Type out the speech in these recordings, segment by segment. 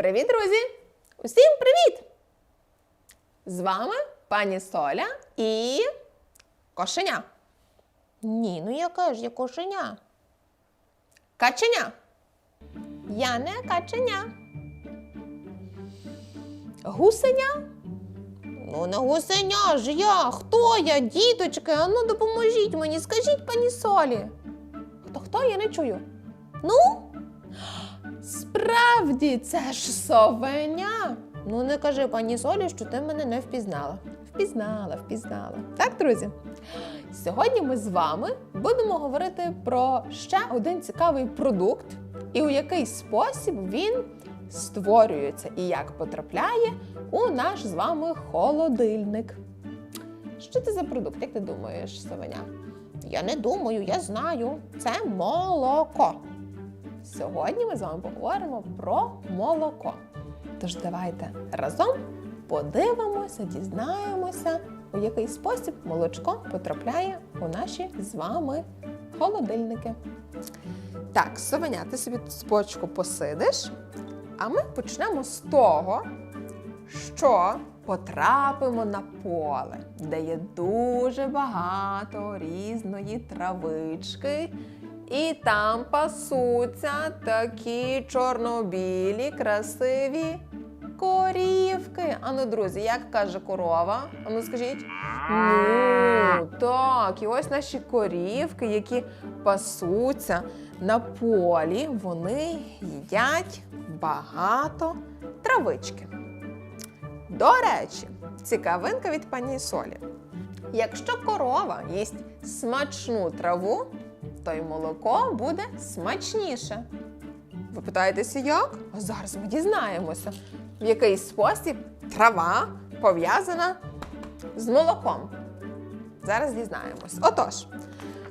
Привіт, друзі! Усім привіт! З вами пані Соля і кошеня. Ні, ну яке ж я кошеня? Каченя. Я не каченя. Гусеня? Ну, не гусеня ж я. Хто я, діточки? Ану, допоможіть мені, скажіть пані Солі. Хто хто? Я не чую. Ну? Справді, це ж совеня. Ну, не кажи пані Солі, що ти мене не впізнала. Впізнала, впізнала. Так, друзі? Сьогодні ми з вами будемо говорити про ще один цікавий продукт і у який спосіб він створюється і як потрапляє у наш з вами холодильник. Що це за продукт, як ти думаєш, Совеня? Я не думаю, я знаю. Це молоко. Сьогодні ми з вами поговоримо про молоко. Тож давайте разом подивимося, дізнаємося, у який спосіб молочко потрапляє у наші з вами холодильники. Так, совеня, ти собі спочку посидиш, а ми почнемо з того, що потрапимо на поле, де є дуже багато різної травички, і там пасуться такі чорнобілі, красиві корівки. Ану, друзі, як каже корова? Ану, скажіть. Ну, так, і ось наші корівки, які пасуться на полі, вони їдять багато травички. До речі, цікавинка від пані Солі. Якщо корова їсть смачну траву, то й молоко буде смачніше. Ви питаєтеся, як? А зараз ми дізнаємося, в який спосіб трава пов'язана з молоком. Зараз дізнаємось. Отож,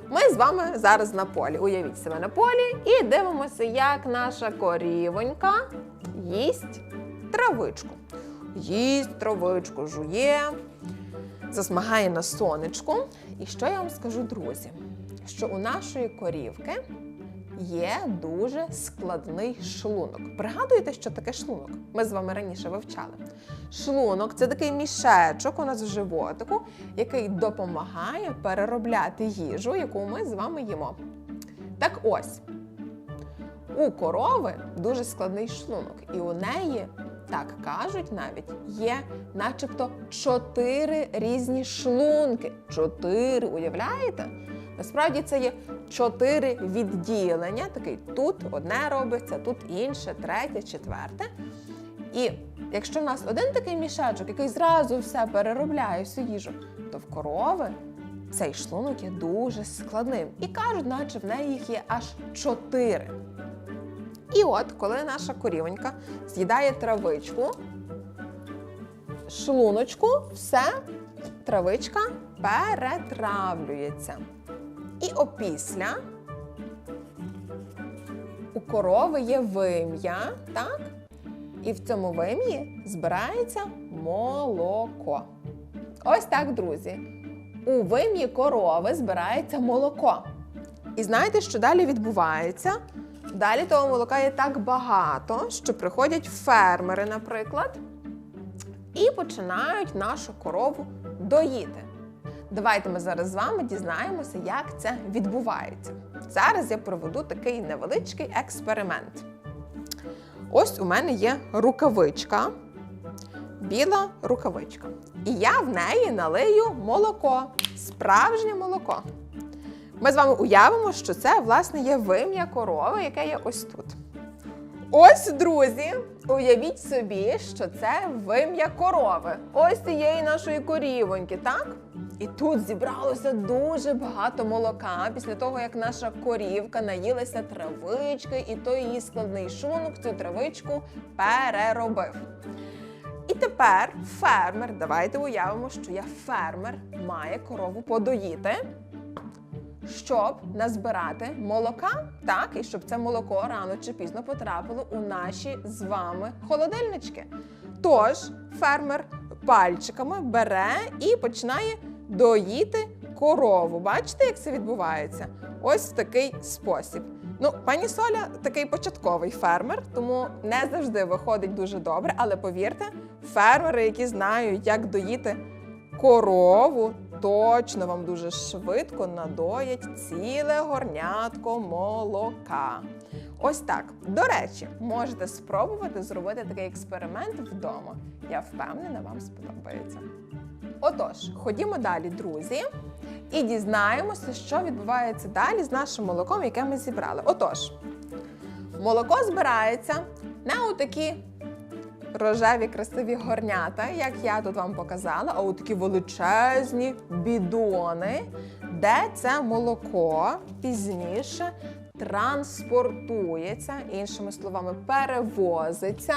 ми з вами зараз на полі. Уявіть себе на полі і дивимося, як наша корівонька їсть травичку. Їсть травичку, жує, засмагає на сонечку. І що я вам скажу, друзі? Що у нашої корівки є дуже складний шлунок. Пригадуєте, що таке шлунок? Ми з вами раніше вивчали. Шлунок це такий мішечок у нас в животику, який допомагає переробляти їжу, яку ми з вами їмо. Так ось, у корови дуже складний шлунок, і у неї, так кажуть навіть, є начебто чотири різні шлунки. Чотири, уявляєте? Насправді це є чотири відділення. Такий тут одне робиться, тут інше, третє, четверте. І якщо в нас один такий мішечок, який зразу все переробляє всю їжу, то в корови цей шлунок є дуже складним. І кажуть, наче в неї їх є аж чотири. І от, коли наша корівонька з'їдає травичку, шлуночку, все, травичка перетравлюється. І опісля у корови є вим'я, так? І в цьому вим'ї збирається молоко. Ось так, друзі. У вим'ї корови збирається молоко. І знаєте, що далі відбувається? Далі того молока є так багато, що приходять фермери, наприклад, і починають нашу корову доїти. Давайте ми зараз з вами дізнаємося, як це відбувається. Зараз я проведу такий невеличкий експеримент. Ось у мене є рукавичка, біла рукавичка. І я в неї налию молоко, справжнє молоко. Ми з вами уявимо, що це, власне, є вим'я корови, яке є ось тут. Ось, друзі, уявіть собі, що це вим'я корови. Ось цієї нашої корівоньки, так? І тут зібралося дуже багато молока після того, як наша корівка наїлася травички, і той її складний шлунок цю травичку переробив. І тепер фермер, давайте уявимо, що я фермер, має корову подоїти щоб назбирати молока, так, і щоб це молоко рано чи пізно потрапило у наші з вами холодильнички. Тож фермер пальчиками бере і починає доїти корову. Бачите, як це відбувається? Ось в такий спосіб. Ну, пані Соля такий початковий фермер, тому не завжди виходить дуже добре. Але повірте, фермери, які знають, як доїти корову, точно вам дуже швидко надоять ціле горнятко молока. Ось так. До речі, можете спробувати зробити такий експеримент вдома. Я впевнена, вам сподобається. Отож, ходімо далі, друзі, і дізнаємося, що відбувається далі з нашим молоком, яке ми зібрали. Отож, молоко збирається на отакі рожеві красиві горнята, як я тут вам показала, а такі величезні бідони, де це молоко пізніше транспортується, іншими словами, перевозиться.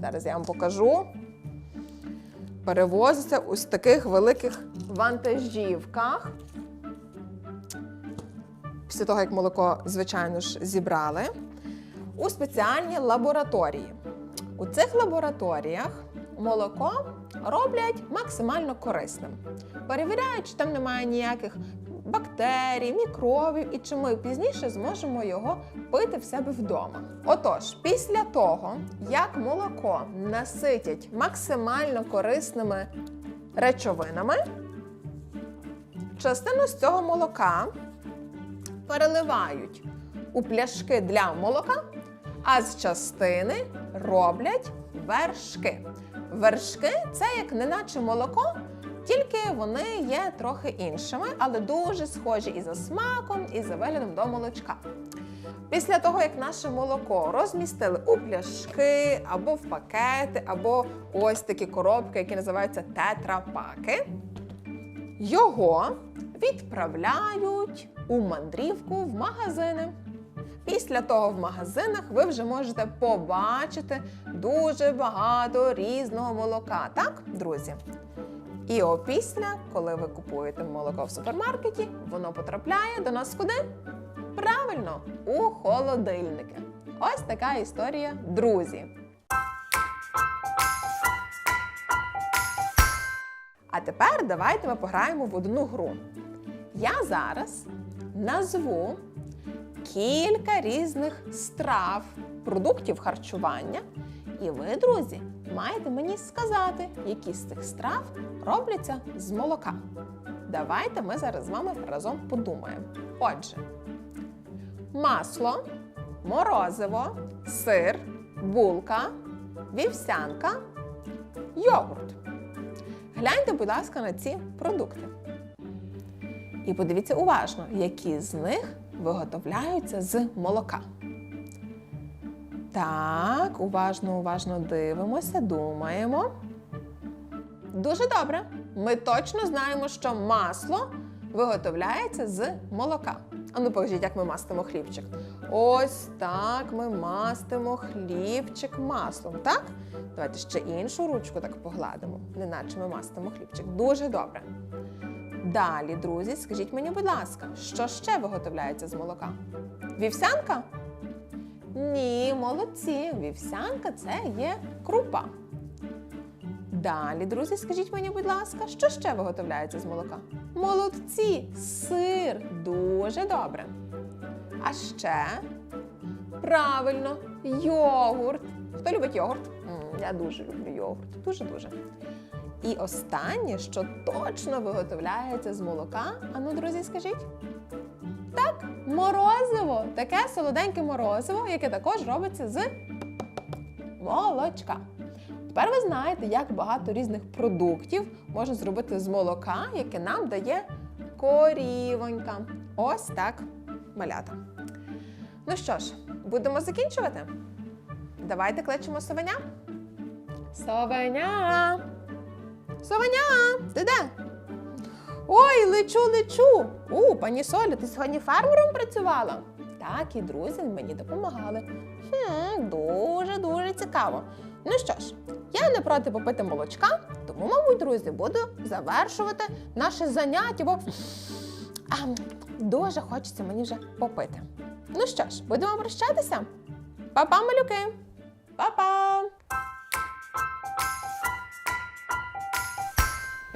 Зараз я вам покажу. Перевозиться ось в таких великих вантажівках. Після того, як молоко, звичайно ж, зібрали, у спеціальні лабораторії. У цих лабораторіях молоко роблять максимально корисним. Перевіряють, чи там немає ніяких бактерій, мікробів, і чи ми пізніше зможемо його пити в себе вдома. Отож, після того, як молоко наситять максимально корисними речовинами, частину з цього молока переливають у пляшки для молока, а з частини роблять вершки. Вершки це як неначе молоко, тільки вони є трохи іншими, але дуже схожі і за смаком, і за виглядом до молочка. Після того, як наше молоко розмістили у пляшки або в пакети, або ось такі коробки, які називаються тетрапаки, його відправляють у мандрівку в магазини. Після того в магазинах ви вже можете побачити дуже багато різного молока, так, друзі? І опісля, коли ви купуєте молоко в супермаркеті, воно потрапляє до нас куди? Правильно, у холодильники. Ось така історія, друзі. А тепер давайте ми пограємо в одну гру. Я зараз назву кілька різних страв, продуктів харчування. І ви, друзі, маєте мені сказати, які з цих страв робляться з молока. Давайте ми зараз з вами разом подумаємо. Отже, масло, морозиво, сир, булка, вівсянка, йогурт. Гляньте, будь ласка, на ці продукти. І подивіться уважно, які з них виготовляються з молока. Так, уважно, уважно дивимося, думаємо. Дуже добре. Ми точно знаємо, що масло виготовляється з молока. А ну покажіть, як ми мастимо хлібчик. Ось так ми мастимо хлібчик маслом, так? Давайте ще іншу ручку так погладимо, неначе ми мастимо хлібчик. Дуже добре. Далі, друзі, скажіть мені, будь ласка, що ще виготовляється з молока? Вівсянка? Молодці. Вівсянка це є крупа. Далі, друзі, скажіть мені, будь ласка, що ще виготовляється з молока? Молодці, сир. Дуже добре. А ще правильно, йогурт. Хто любить йогурт? Я дуже люблю йогурт. Дуже-дуже. І останнє, що точно виготовляється з молока. Ану, друзі, скажіть. Так, морозиво. Таке солоденьке морозиво, яке також робиться з молочка. Тепер ви знаєте, як багато різних продуктів можна зробити з молока, яке нам дає корівонька. Ось так, малята. Ну що ж, будемо закінчувати? Давайте кличемо совеня. Совеня! Совеня! Ти де? Ой, лечу, лечу. У, пані Солі, ти сьогодні фермером працювала? Так, і друзі мені допомагали. Хм, дуже дуже цікаво. Ну що ж, я не проти попити молочка, тому, мабуть, друзі, буду завершувати наше заняття, бо а, дуже хочеться мені вже попити. Ну що ж, будемо прощатися? Па-па, малюки! Па-па!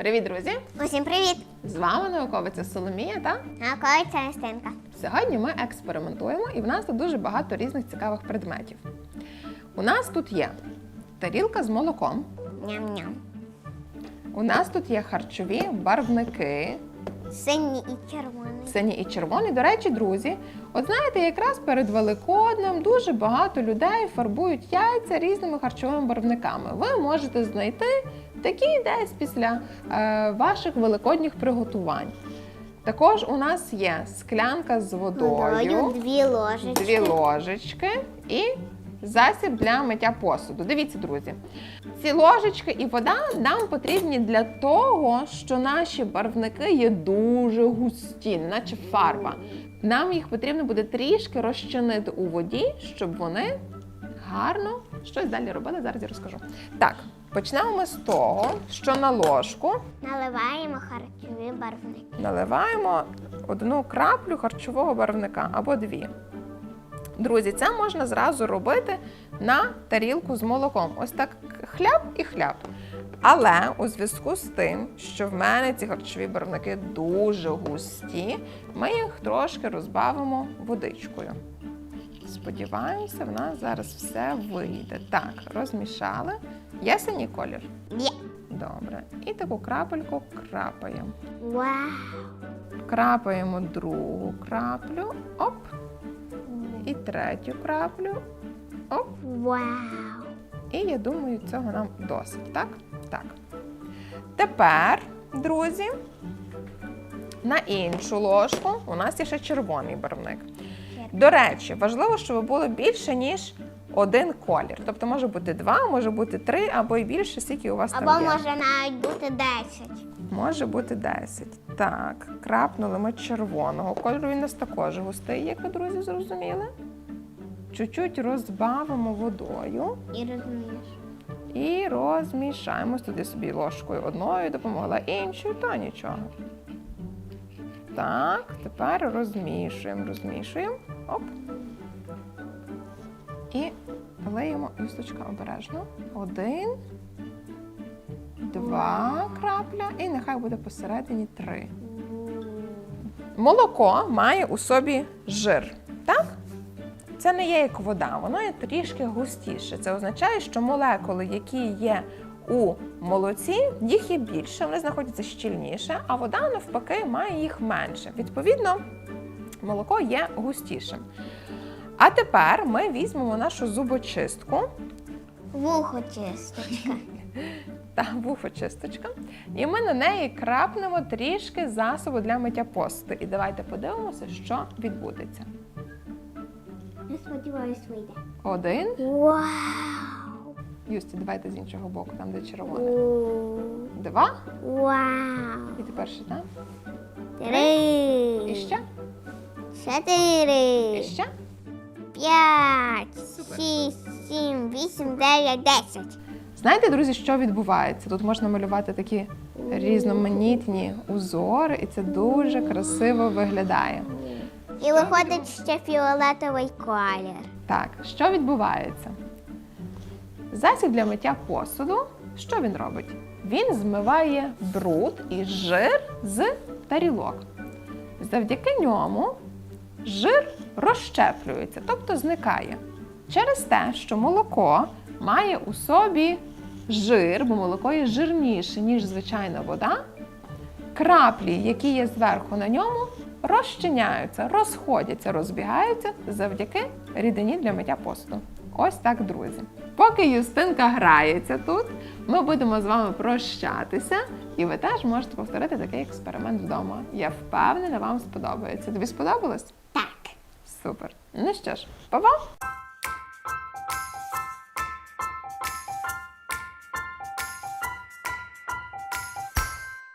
Привіт, друзі! Усім привіт! З вами науковиця Соломія та Науковиця Настенка. сьогодні ми експериментуємо, і в нас тут дуже багато різних цікавих предметів. У нас тут є тарілка з молоком, Ням-ням. у нас тут є харчові барвники, Синій і червоний. сині і червоні. До речі, друзі, от знаєте, якраз перед Великоднем дуже багато людей фарбують яйця різними харчовими барвниками. Ви можете знайти такі десь після е, ваших великодніх приготувань. Також у нас є склянка з водою, Водою, дві ложечки. дві ложечки і засіб для миття посуду. Дивіться, друзі, ці ложечки і вода нам потрібні для того, що наші барвники є дуже густі, наче фарба. Нам їх потрібно буде трішки розчинити у воді, щоб вони гарно щось далі робили. Зараз я розкажу. Так, почнемо ми з того, що на ложку Наливаємо харчові барвники. наливаємо одну краплю харчового барвника або дві. Друзі, це можна зразу робити на тарілку з молоком. Ось так хляб і хляб. Але у зв'язку з тим, що в мене ці харчові барвники дуже густі, ми їх трошки розбавимо водичкою. Сподіваємося, в нас зараз все вийде. Так, розмішали. Є синій колір? Є. Добре. І таку крапельку крапаємо. Вау! Крапаємо другу краплю, оп, і третю краплю, оп. Вау! І я думаю, цього нам досить, так? Так. Тепер, друзі, на іншу ложку у нас є ще червоний барвник. До речі, важливо, щоб було більше, ніж один колір. Тобто може бути два, може бути три, або й більше, скільки у вас Або там є. може навіть бути 10. Може бути 10. Так, крапнули ми червоного кольору. Він у нас також густий, як ви, друзі, зрозуміли. Чуть-чуть розбавимо водою І розумієш. і розмішаємо. Туди собі ложкою одною допомогла, іншою, то нічого. Так, тепер розмішуємо, розмішуємо. Оп. І лиємо юсточка обережно. Один, два крапля, і нехай буде посередині три. Молоко має у собі жир, так? Це не є як вода, воно є трішки густіше. Це означає, що молекули, які є у молоці, їх є більше, вони знаходяться щільніше, а вода навпаки має їх менше. Відповідно, молоко є густішим. А тепер ми візьмемо нашу зубочистку Вухо чисточка. Та вуфочисточка, і ми на неї крапнемо трішки засобу для миття посуду. І давайте подивимося, що відбудеться. Я сподіваюся, вийде. Один. Вау! Юсті, давайте з іншого боку, там де червоне. Два. Вау! І тепер ще там. Три. І ще. І Чотири. ще. П'ять. Супер. Шість, сім, вісім, дев'ять, десять. Знаєте, друзі, що відбувається? Тут можна малювати такі різноманітні узори, і це дуже красиво виглядає. І виходить ще фіолетовий колір. Так, що відбувається? Засіб для миття посуду. Що він робить? Він змиває бруд і жир з тарілок. Завдяки ньому жир розщеплюється, тобто зникає. Через те, що молоко має у собі жир, бо молоко є жирніше, ніж звичайна вода, краплі, які є зверху на ньому, розчиняються, розходяться, розбігаються завдяки рідині для миття посуду. Ось так, друзі. Поки Юстинка грається тут, ми будемо з вами прощатися, і ви теж можете повторити такий експеримент вдома. Я впевнена, вам сподобається. Тобі сподобалось? Так. Супер. Ну що ж, па-па!